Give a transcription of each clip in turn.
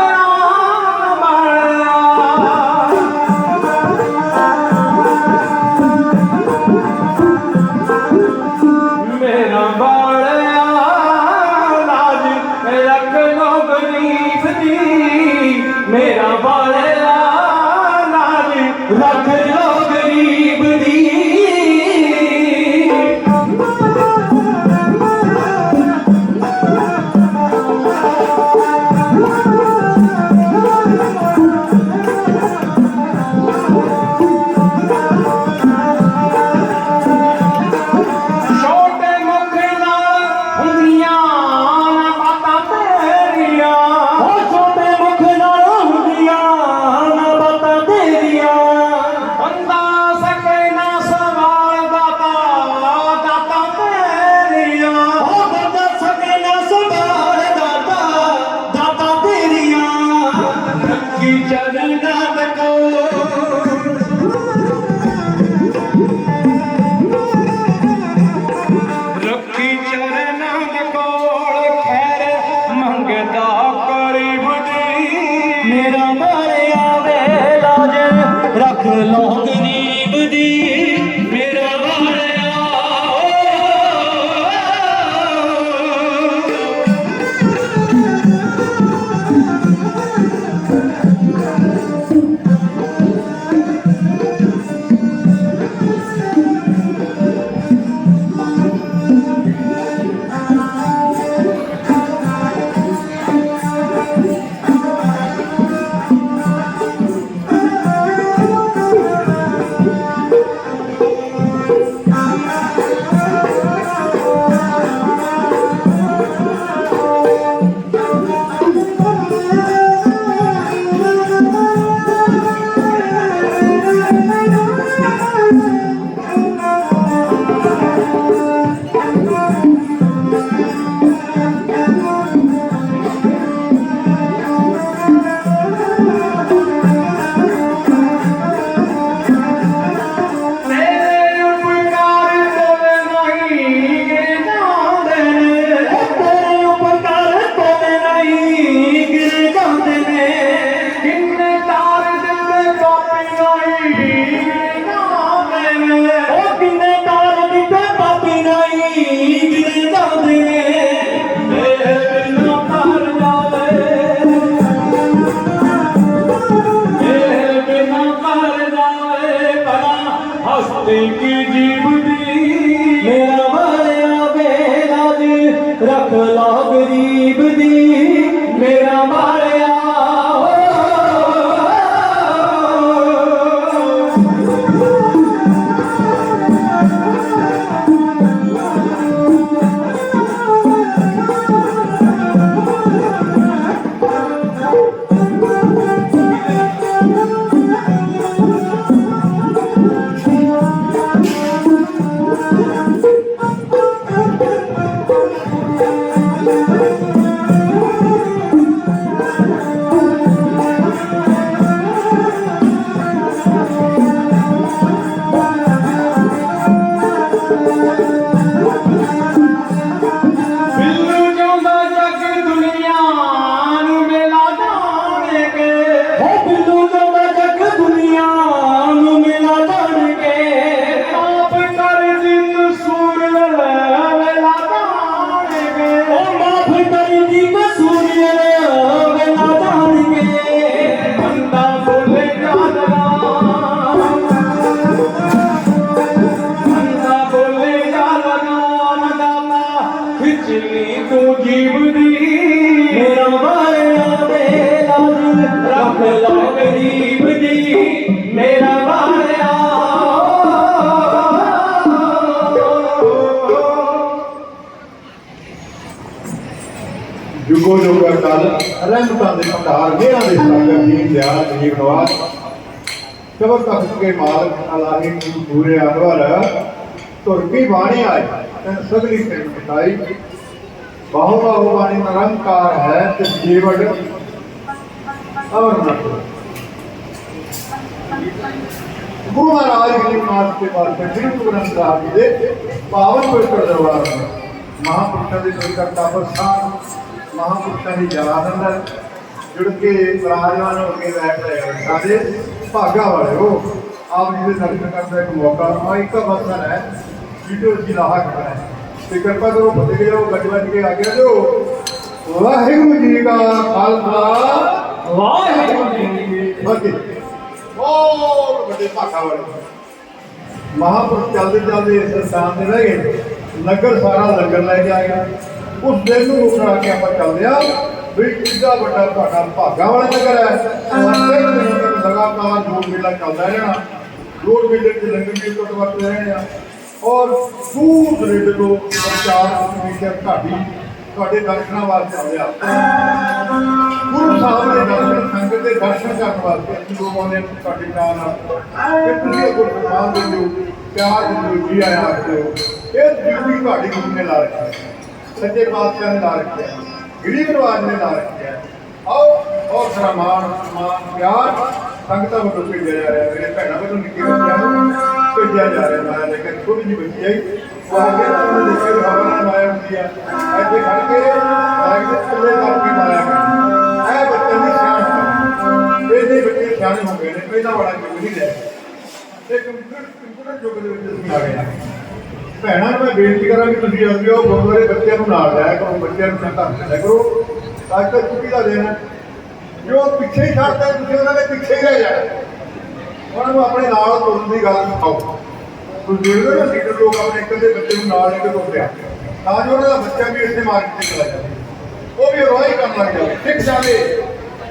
down. রাখল। ਮਾਫ ਕਰ ਰਹਿਮਤਾਂ ਦੇ ਭੰਡਾਰ ਮੇਰਾ ਦੇ ਸਾਗਰ ਜੀ ਦਿਆਲ ਜੀ ਖਵਾਸ ਸਬਰ ਤਖਤ ਕੇ ਮਾਲਕ ਅਲਾਹੀ ਨੂੰ ਪੂਰੇ ਅਨਵਰ ਤੁਰ ਬਾਣੀ ਆਈ ਤਨ ਸਗਲੀ ਤੇ ਮਿਟਾਈ ਬਾਹੋ ਬਾਹੋ ਬਾਣੀ ਨਿਰੰਕਾਰ ਹੈ ਤੇ ਜੀਵਨ ਅਵਰ ਨਾ ਗੁਰੂ ਮਹਾਰਾਜ ਜੀ ਮਾਸ ਕੇ ਬਾਅਦ ਸ੍ਰੀ ਗੁਰੂ ਗ੍ਰੰਥ ਸਾਹਿਬ ਜੀ ਦੇ ਪਾਵਨ ਪਵਿੱਤਰ ਦਰਬਾਰ ਵਿੱਚ ਮਹਾਂਪੁਰਸ਼ਾਂ ਦੀ ਕੋਈ ਕਰਤਾ ਪ੍ਰਸਥਾਨ ਮਹਾਂਪੁਰਸ਼ਾਂ ਦੀ ਯਾਦ ਅੰਦਰ ਜੁੜ ਕੇ ਵਿਰਾਜਮਾਨ ਹੋ ਕੇ ਬੈਠ ਰਹੇ ਹੋ ਸਾਡੇ ਭਾਗਾ ਵਾਲੇ ਹੋ ਆਪ ਜੀ ਦੇ ਦਰਸ਼ਨ ਕਰਨ ਦਾ ਇੱਕ ਮੌਕਾ ਆ ਇੱਕ ਵਸਨ ਹੈ ਵੀਡੀਓ ਜੀ ਲਾਹਾ ਕਰਨਾ ਹੈ ਤੇ ਕਿਰਪਾ ਕਰੋ ਫਤਿਹ ਜਾਓ ਗੱਜ ਵੱਜ ਕੇ ਆ ਗਿਆ ਜੋ ਵਾਹਿਗੁਰੂ ਜੀ ਕਾ ਖਾਲਸਾ ਵਾਹਿਗੁਰੂ ਜੀ ਜੀ ਕੀ ਫਤਿਹ ਬਹੁਤ ਵੱਡੇ ਭਾਗਾ ਵਾਲੇ ਮਹਾਪੁਰਖ ਚੱਲਦੇ ਚੱਲਦੇ ਇਸ ਸਥਾਨ ਤੇ ਰਹਿ ਗਏ ਨਗਰ ਸਾਰਾ ਲੰਗਰ ਲੈ ਕੇ ਆ ਗਿਆ ਉਸ ਦਿਨ ਨੂੰ ਉਠਾ ਕੇ ਆਪਾਂ ਚੱਲਦੇ ਆ ਵੀ ਕਿੰਨਾ ਵੱਡਾ ਭਾਗਾ ਭਾਗਾ ਵਾਲਾ ਨਗਰ ਹੈ। ਸਾਡੇ ਦਿਨ ਲਗਾਤਾਰ ਜੋੜ ਮੇਲਾ ਚੱਲਦਾ ਰਹਿਣਾ। ਜੋੜ ਮੇਲੇ ਤੇ ਲੰਗਰ ਵੀ ਤੋਂ ਵਰਤੇ ਰਹੇ ਆ। ਔਰ ਦੂਰ ਦਰੇਡੇ ਤੋਂ ਪ੍ਰਚਾਰ ਕਮੇਟੀ ਘਾਟੀ ਤੁਹਾਡੇ ਦਰਸ਼ਨਾਂ ਵਾਸਤੇ ਆਉਂਦੇ ਆ। ਗੁਰੂ ਸਾਹਿਬ ਦੇ ਦਰਸ਼ਨ ਸੰਗਤ ਦੇ ਦਰਸ਼ਨ ਕਰਨ ਵਾਸਤੇ ਅਸੀਂ ਲੋਕ ਆਉਂਦੇ ਤੁਹਾਡੇ ਨਾਲ ਤੇ ਤੁਸੀਂ ਗੁਰੂ ਸਾਹਿਬ ਦੇ ਜੋ ਪਿਆਰ ਦੇ ਜੋ ਜੀ ਆਇਆ ਆਖਦੇ ਹੋ ਇਹ ਡਿਊਟੀ ਤੁਹਾਡੀ ਗੁਰੂ ਨੇ ਲਾ ਰੱਖੀ ਹੈ? ਸੱਚੇ ਪਾਤਸ਼ਾਹ ਨੇ ਲਾ ਰੱਖਿਆ ਹੈ ਗਰੀਬ ਨਵਾਜ ਨੇ ਲਾ ਰੱਖਿਆ ਹੈ। ਆਓ, ਬਹੁਤ ਸਾਰਾ ਮਾਣ ਮਾਣ ਪਿਆਰ ਸੰਗਤਾਂ ਵੱਲੋਂ ਭੇਜਿਆ ਜਾ ਰਿਹਾ ਮੇਰੇ ਭੈਣਾਂ ਵੱਲੋਂ ਨਿੱਕੇ ਬੱਚਿਆਂ ਨੂੰ ਭੇਜਿਆ ਜਾ ਰਿਹਾ ਮੈਂ ਲੇਕਿਨ ਥੋੜੀ ਜਿਹੀ ਬੱਚੀ ਆਈ ਉਹ ਅੱਗੇ ਤਾਂ ਉਹਨੇ ਦੇਖਿਆ ਵੀ ਹਵਾ ਨਾਲ ਮਾਇਆ ਹੁੰਦੀ ਆ। ਇੱਥੇ ਖੜ ਕੇ ਬੈਗ ਦੇ ਥੱਲੇ ਕਰਕੇ ਮਾਰਿਆ ਗਿਆ ਇਹ ਬੱਚੇ ਦੀ ਸਿਆਣਪ ਇਹਦੇ ਬੱਚੇ ਸਿਆਣੇ ਹੋ ਗਏ ਨੇ। ਪਹਿਲਾਂ ਵਾਲਾ ਯੁੱਗ ਨਹੀਂ ਰਿਹਾ। ਤੇ ਕੰਪਿਊਟਰ ਕੰਪਿਊਟਰ ਯੁੱਗ ਦੇ ਵਿੱਚ ਅਸੀਂ ਆ ਗਏ ਆ ਭੈਣਾਂ ਨੂੰ ਮੈਂ ਬੇਨਤੀ ਕਰਾਂਗੀ ਤੁਸੀਂ ਜਲਦੀ ਆਓ ਗੁਰਦੁਆਰੇ ਬੱਚਿਆਂ ਨੂੰ ਨਾਲ ਲਿਆ ਕਰੋ ਬੱਚਿਆਂ ਨੂੰ ਸੰਤਾ ਲਿਆ ਕਰੋ। ਅੱਜ ਤੱਕ ਛੁੱਟੀ ਦਾ ਦਿਨ ਹੈ। ਜੋ ਪਿੱਛੇ ਹੀ ਛੱਡਦੇ ਤੁਸੀਂ ਉਹਨਾਂ ਦੇ ਪਿੱਛੇ ਹੀ ਰਹਿ ਜਾਣਾ। ਉਹਨਾਂ ਨੂੰ ਆਪਣੇ ਨਾਲ ਤੁਰਨ ਦੀ ਗੱਲ ਸਿਖਾਓ। ਤੁਸੀਂ ਦੇਖਦੇ ਹੋ ਨਾ ਲੋਕ ਆਪਣੇ ਇਕੱਲੇ ਬੱਚੇ ਨੂੰ ਨਾਲ ਲੈ ਕੇ ਤੁਰਦੇ ਆ। ਤਾਂ ਜੋ ਉਹਨਾਂ ਦਾ ਬੱਚਾ ਵੀ ਇਸੇ ਮਾਰਗ ਤੇ ਚਲਾ ਜਾਵੇ। ਉਹ ਵੀ ਰੋਈ ਕਰਨ ਲੱਗ ਜਾਵੇ। ਸਿੱਖ ਜਾਵੇ।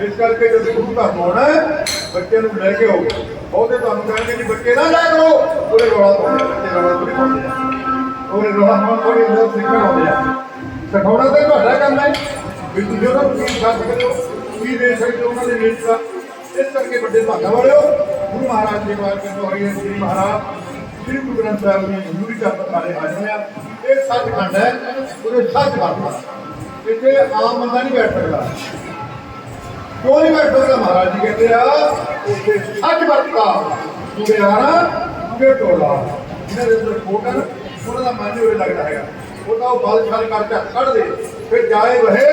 ਇਸ ਕਰਕੇ ਜਦੋਂ ਗੁਰੂ ਘਰ ਨੂੰ ਆਉਣਾ ਹੈ, ਬੱਚੇ ਨੂੰ ਲੈ ਕੇ ਆਓ। ਬਹੁਤੇ ਤੁਹਾਨੂੰ ਕਹਿੰਦੇ ਕਿ ਬੱਚੇ ਨਾ ਲੈ ਕਰੋ। ਉਹਦੇ ਰੋਲਾ ਪਾਉਂਦੇ ਬੱਚੇ ਰੋਲਾ ਥੋੜੀ ਪਾਉਂਦੇ ਆ ਉਹਦੇ ਰੋਲਾ ਪਾਉਣ ਸਿੱਖਣ ਆਉਂਦੇ ਆ। ਸਿਖਾਉਣਾ ਤਾਂ ਤੁਹਾਡਾ ਕੰਮ ਹੈ। ਵੀ ਤੁਸੀਂ ਉਹਨਾਂ ਨੂੰ ਕਰ ਸਕਦੇ ਹੋ ਕੀ ਦੇ ਸਕਦੇ ਹੋ ਉਹਨਾਂ ਦੇ ਨੇਤ ਦਾ ਇਸ ਕਰਕੇ ਵੱਡੇ ਭਾਗਾ ਵਾਲਿਓ, ਗੁਰੂ ਮਹਾਰਾਜ ਜੀ ਵਾਰ ਕੇ ਹੋਈ ਸ੍ਰੀ ਮਹਾਰਾਜ, ਸ੍ਰੀ ਗੁਰੂ ਗ੍ਰੰਥ ਸਾਹਿਬ ਜੀ ਹਜ਼ੂਰੀ ਦਾ ਪਤਾਰੇ ਆ ਇਹ ਸੱਚਖੰਡ ਹੈ, ਉਹਦੇ ਸੱਚ ਵਰਤਾ ਇੱਥੇ ਆਮ ਬੰਦਾ ਨਹੀਂ ਬੈਠ ਸਕਦਾ। ਕਿਉਂ ਨਹੀਂ ਬੈਠ ਸਕਦਾ, ਮਹਾਰਾਜ ਜੀ ਕਹਿੰਦੇ ਆ, ਉੱਥੇ ਸੱਚ ਵਰਤਾ ਸੁਬਿਆਣਾ ਸੁਬੇ ਟੋਲਾ। ਇਹਨਾਂ ਦੇ ਅੰਦਰ ਫੋਟਨ ਉਹਨਾਂ ਦਾ ਮਨ ਹੀ ਲੱਗਦਾ ਹੈਗਾ। ਉਹ ਤਾਂ ਉਹ ਬਲ ਛਲ ਕਰਕੇ ਕੱਢ ਦੇ। ਫਿਰ ਜਾਏ ਵਹੇ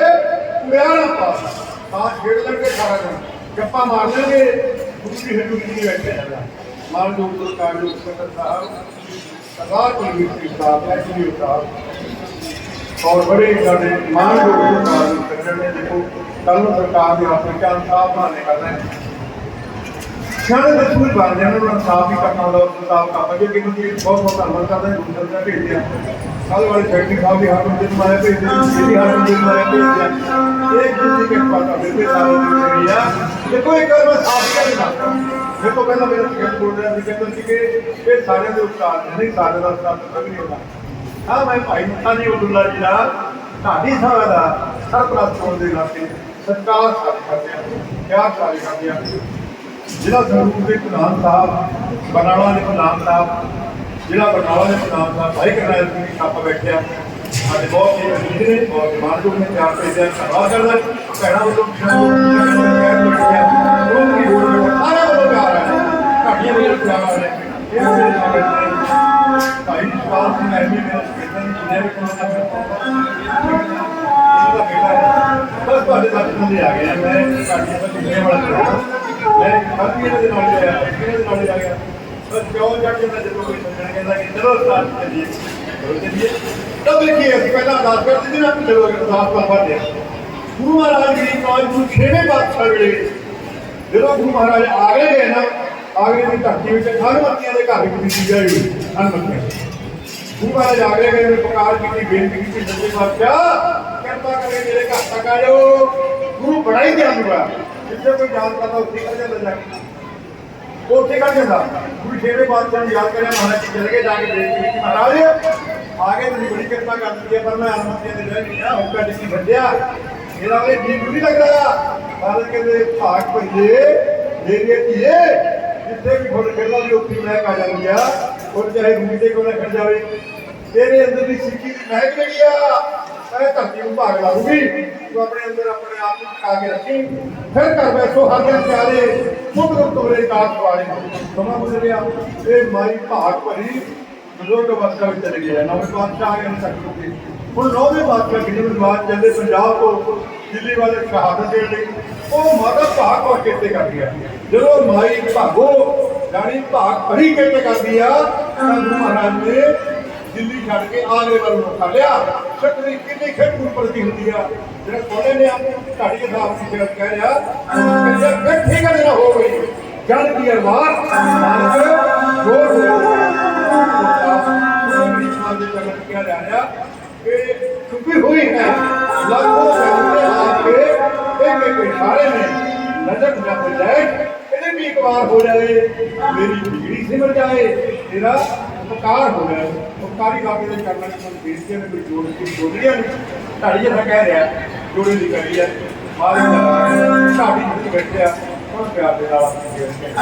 ਸੁਬਿਆਣਾ ਪਾਸ। ਤਾਂ ਛੇੜ ਲੈਣਗੇ ਸਾਰਾ ਦਿਨ। ਗੱਪਾਂ ਮਾਰ ਲੈਣਗੇ। ਗੁਰੂ ਦੀ ਨਹੀਂ ਬੈਠੇ ਹੈਗਾ। ਮਾਨ ਜੋ ਗੁਰੂ ਕਾਰਜ ਸਕਤ ਸਾਹਿਬ। ਸਰਦਾਰ ਕੁਲਵੀਰ ਸਿੰਘ ਸਾਹਿਬ ਐਚਡੀ ਸਾਹਿਬ ਔਰ ਬੜੇ ਸਾਡੇ ਮਾਨਯੋਗ ਸਰਕਾਰ ਨੇ ਦੇਖੋ ਕੱਲ ਸਰਕਾਰ ਦੇ ਹੱਥ ਚਾਲ ਸਾਹਿਬ ਬਣਾਣੇ ਕਰਨਾ ਹੈ। ਸ਼ਾਇਦ ਦੇ ਸਕੂਲ ਬਣ ਜਾਣ ਉਹਨਾਂ ਨੂੰ ਸਾਫ਼ ਹੀ ਕਰਨਾ ਹੁੰਦਾ ਉਸ ਸਾਫ਼ ਕੰਮ ਜੋ ਕਿ ਤੁਸੀਂ ਬਹੁਤ ਬਹੁਤ ਧੰਨਵਾਦ ਕਰਦੇ ਹਾਂ ਗੁਰੂ ਦਾ ਭੇਜਿਆ ਕੱਲ ਵਾਲੇ ਸੈਕਟਰੀ ਸਾਹਿਬ ਦੀ ਹੱਥ ਵਿੱਚ ਮਾਇਆ ਭੇਜਦੇ ਜਿਹਦੀ ਹੱਥ ਵਿੱਚ ਮਾਇਆ ਭੇਜਿਆ ਇਹ ਕਿਸੇ ਕੇ ਪਤਾ ਦੇ ਸਾਰੇ ਦੀ ਕਰੀ ਆ। ਦੇਖੋ ਇੱਕ ਵਾਰ ਮੈਂ ਸਾਫ਼ ਕਰਨਾ ਮੇਰੇ ਤੋਂ ਪਹਿਲਾਂ ਮੇਰੇ ਸਿੱਖ ਬੋਲ ਰਿਹਾ ਸੀ ਕਹਿੰਦਾ ਸੀ ਕਿ ਇਹ ਸਾਰਿਆਂ ਦੇ ਉਸਤਾਦ ਨੇ, ਨਹੀਂ ਸਾਰੇ ਦਾ ਉਸਤਾਦ ਤਾਂ ਨਹੀਂ ਹੁੰਦਾ। ਹਾਂ ਮੈਂ ਭਾਈ ਮੁਖਾਨੀ ਅਬਦੁੱਲਾ ਜੀ ਦਾ ਢਾਡੀ ਸਭਾ ਦਾ ਸਰਪ੍ਰਸਤ ਹੋਣ ਦੇ ਨਾਤੇ ਸਤਿਕਾਰ ਕਰਦੇ ਹਾਂ ਪਿਆਰ ਸਾਰੇ ਕਰਦੇ ਹਾਂ ਜ਼ਿਲ੍ਹਾ ਸੰਗਰੂਰ ਦੇ ਪ੍ਰਧਾਨ ਸਾਹਿਬ, ਬਰਨਾਲਾ ਦੇ ਪ੍ਰਧਾਨ ਸਾਹਿਬ, ਜ਼ਿਲ੍ਹਾ ਬਰਨਾਲਾ ਦੇ ਪ੍ਰਧਾਨ ਸਾਹਿਬ, ਭਾਈ ਕਰਨਾਲ ਸਿੰਘ ਜੀ ਕੱਪ ਬੈਠਿਆ ਅੱਜ ਬਹੁਤ ਹੀ ਅਮੀਰ ਨੇ ਬਹੁਤ ਮਾਨਯੋਗ ਨੇ ਪਿਆਰ ਭੇਜਿਆ ਧੰਨਵਾਦ ਕਰਦਾ ਭੈਣਾਂ ਵੱਲੋਂ ਪਿਆਰ ਬੈਠਿਆ ਉਹ ਵੀ ਹੋਰ ਬੈਠਾ ਸਾਰਿਆਂ ਵੱਲੋਂ ਪਿਆਰ ਹੈ ਘਾਟੀਆਂ ਵੱਲੋਂ ਪਿਆਰ ਹੈ ਇਹ ਮੇਰੇ ਸੰਗਤ ਨੇ ਭਾਈ ਵਿਸ਼ਵਾਸ ਸਿੰਘ ਐਮੀ ਮੇਰੇ ਸਕੇਤਨ ਜਿਹਨੇ ਵੀ ਕੋਲ ਦਾ ਇਹਦਾ ਬੇਟਾ ਹੈ। ਬਸ ਤੁਹਾਡੇ ਤੱਕ ਬੰਦੇ ਆ ਗਏ ਆ। ਮੈਂ ਘਾਟੀਆਂ ਦਾ ਜਿੰਨੇ ਵਾਲਾ ਕਰਾਂ ਮੈਂ ਕਾਫੀ ਇਹਨਾਂ ਦੇ ਨਾਲ ਆਇਆ ਇਹਨਾਂ ਦੇ ਨਾਲ ਆ ਗਿਆ ਬਸ ਕਿਉਂ ਜਾ ਕੇ ਮੈਂ ਜਦੋਂ ਕੋਈ ਸਮਝਣ ਕਹਿੰਦਾ ਕਿ ਚਲੋ ਸਟਾਰਟ ਕਰੀਏ ਚਲੋ ਚੱਲੀਏ ਤਬ ਦੇਖੀਏ ਅਸੀਂ ਪਹਿਲਾਂ ਅਰਦਾਸ ਕਰਦੇ ਸੀ ਨਾ ਕਿ ਚਲੋ ਅਰਦਾਸ ਕਰ ਪਾਉਂਦੇ ਗੁਰੂ ਮਹਾਰਾਜ ਜੀ ਕਾਲ ਨੂੰ ਛੇਵੇਂ ਪਾਤਸ਼ਾਹ ਵੇਲੇ ਜਦੋਂ ਗੁਰੂ ਮਹਾਰਾਜ ਆਗਰੇ ਗਏ ਨਾ ਆਗਰੇ ਦੀ ਧਰਤੀ ਵਿੱਚ ਹਰਮਤੀਆਂ ਦੇ ਘਰ ਵਿੱਚ ਸੀ ਜਾਈ ਹਰਮਤੀਆਂ ਗੁਰੂ ਮਹਾਰਾਜ ਆਗਰੇ ਗਏ ਨੇ ਪੁਕਾਰ ਕੀਤੀ ਬੇਨਤੀ ਕੀਤੀ ਸੱਚੇ ਪਾਤਸ਼ਾਹ ਕਿਰਪਾ ਕਰਕੇ ਮੇਰੇ ਘਰ ਤੱਕ ਆ ਜਾਓ ਗੁਰੂ ਬੜਾ ਹੀ ਧਿਆਨ ਹੋਇਆ ਜਿੱਥੇ ਕੋਈ ਯਾਦ ਕਰਦਾ ਉੱਥੇ ਕਰ ਜਾਂਦਾ ਜਾ ਕੇ। ਉਹ ਉੱਥੇ ਕਰ ਜਾਂਦਾ। ਗੁਰੂ ਛੇਵੇਂ ਪਾਤਸ਼ਾਹ ਨੂੰ ਯਾਦ ਕਰਿਆ, ਮਹਾਰਾਜ ਜੀ ਚਲੇ ਗਏ ਜਾ ਕੇ ਬੇਨਤੀ ਕੀਤੀ ਮਹਾਰਾਜ ਆਗੇ ਤੁਸੀਂ ਬੜੀ ਕਿਰਪਾ ਕਰ ਦਿੱਤੀ ਹੈ, ਪਰ ਮੈਂ ਹਰਮਤੀਆਂ ਦੇ ਰਹਿ ਨਹੀਂ ਆ ਹੁਕਾ ਜਿੱਤੀ ਛੱਡਿਆ ਇਹਦਾ ਵੇ ਜੀ ਨਹੀਂ ਲੱਗਦਾ। ਮਹਾਰਾਜ ਕਹਿੰਦੇ, ਭਾਗ ਭਈਏ ਮੇਰੀ ਧੀਏ, ਜਿੱਥੇ ਵੀ ਫੁੱਲ ਖਿੜਦਾ ਵੀ ਉੱਥੇ ਮਹਿਕ ਆ ਜਾਂਦੀ ਆ। ਉਹ ਚਾਹੇ ਰੂੜੀ ਤੇ ਕੋਲ ਖੜ ਜਾਵੇ। ਤੇਰੇ ਅੰਦਰ ਦੀ ਸਿੱਖੀ ਦੀ ਮਹਿਕ ਜਿਹੜੀ ਆ ਇਹ ਧਰਤੀ ਨੂੰ ਭਾਗ ਲਾਊਗੀ। ਤੂੰ ਆਪਣੇ ਅੰਦਰ ਆਪਣੇ ਆਪ ਨੂੰ ਟਿਕਾ ਕੇ ਰੱਖੀ। ਫਿਰ ਕਰ ਬੈਠੋ, ਹਰ ਦਿਨ ਪਿਆਰੇ ਮੁੱਖ ਤੋਰੇ ਕਾਸ ਵਾਲੇ। ਸਮਾਂ ਬਦਲਿਆ ਇਹ ਮਾਈ ਭਾਗ ਭਰੀ ਬਜ਼ੁਰਗ ਅਵਸਥਾ ਚਲੇ ਗਿਆ ਨਵੇਂ ਬਾਦਸ਼ਾਹ ਆ ਗਏ ਨੇ ਹੁਣ ਨੌਵੇਂ ਬਾਦਸ਼ਾਹ ਕਿਹਨੇ ਬਾਅਦ ਚੱਲੇ ਪੰਜਾਬ ਤੋਂ ਦਿੱਲੀ ਵਾਲੇ ਸ਼ਹਾਦਤ ਦੇਣ ਲਈ। ਉਹ ਮਾਤਾ ਭਾਗ ਕੋ ਕਿਤੇ ਕਰਦੀ ਆ। ਜਦੋਂ ਮਾਈ ਭਾਗੋ ਜਾਨੀ ਭਾਗ ਭਰੀ ਕਿਤੇ ਕਰਦੀ ਆ, ਤਾਂ ਮਹਾਰਾਜ ਨੇ ਦਿੱਲੀ ਛੱਡ ਕੇ ਆਗਰੇ ਵੱਲ ਨੂੰ ਕਰ ਲਿਆ। ਸ਼ਕਤੀ ਕਿੰਨੀ ਖੇਡੂਰ ਪ੍ਰਤੀ ਹੁੰਦੀ ਆ। ਜਿਹੜਾ ਕੋਲੇ ਨੇ ਆਪਣੀ ਢਾੜੀ ਹਿਸਾਬ ਸੀ ਕਹਿ ਰਿਹਾ, ਕਹਿੰਦਾ ਬੈਠੀ ਗੱਲ ਨਾ ਹੋ ਗਈ ਜਦ ਕੀ ਅਰਵਾਰ ਮਾਰਕ ਜੋਰ ਦੇ ਜਗਤ ਕਿਹਾ ਜਾ ਰਿਹਾ ਕਿ ਛੁਪੀ ਹੋਈ ਹੈ। ਲਾਖੋ ਬੰਦੇ ਆ ਕੇ ਇੱਕ ਇੱਕ ਇਸ਼ਾਰੇ ਨੇ ਨਜ਼ਰ ਨਾ ਬੁਝਾਏ ਵੀ ਇੱਕ ਵਾਰ ਹੋ ਜਾਵੇ, ਮੇਰੀ ਬਿਗੜੀ ਸਿਮਰ ਜਾਏ ਤੇਰਾ ਉਪਕਾਰ ਹੋ ਜਾਏ। ਉਪਕਾਰੀ ਬਾਬੇ ਦੇ ਚਰਨਾਂ 'ਚ ਮਨ ਬੇਨਤੀਆਂ ਨੇ ਕੋਈ ਜੋੜ ਕੇ ਜੋੜੀਆਂ ਨੇ ਢਾੜੀ ਜਿਹਾ ਕਹਿ ਰਿਹਾ, ਜੋੜੇ ਦੀ ਕਰੀ ਹੈ। ਮਾਰੇ ਢਾੜੀ ਵਿੱਚ ਬੈਠਿਆ। ਹੁਣ ਪਿਆਰ ਦੇ ਨਾਲ ਆਪਣੀ ਬੇਨਤੀ ਬੈਠੀ